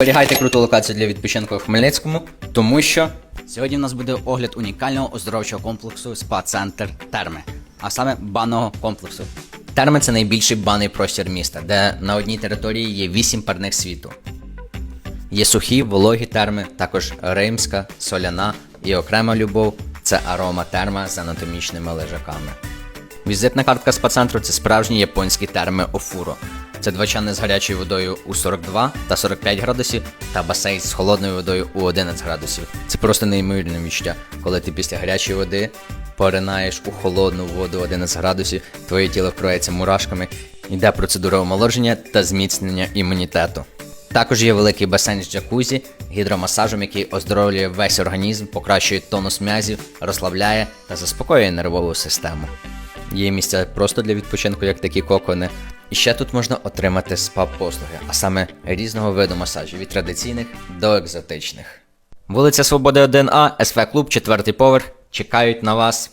Зберігайте круту локацію для відпочинку у Хмельницькому, тому що сьогодні в нас буде огляд унікального оздоровчого комплексу спа-центр Терми, а саме банного комплексу. Терми це найбільший банний простір міста, де на одній території є 8 парних світу. Є сухі, вологі терми, також римська, соляна і окрема любов це арома терма з анатомічними лежаками. Візитна картка спа-центру це справжні японські терми Офуро. Це два чани з гарячою водою у 42 та 45 градусів та басейн з холодною водою у 11 градусів. Це просто неймовірне відчуття, коли ти після гарячої води поринаєш у холодну воду 11 градусів, твоє тіло вкроється мурашками, йде процедура омолодження та зміцнення імунітету. Також є великий басейн з джакузі, гідромасажем, який оздоровлює весь організм, покращує тонус м'язів, розслабляє та заспокоює нервову систему. Є місця просто для відпочинку, як такі кокони. І ще тут можна отримати спа-послуги, а саме різного виду масажів від традиційних до екзотичних. Вулиця Свободи 1А, СВ Клуб, четвертий поверх. Чекають на вас.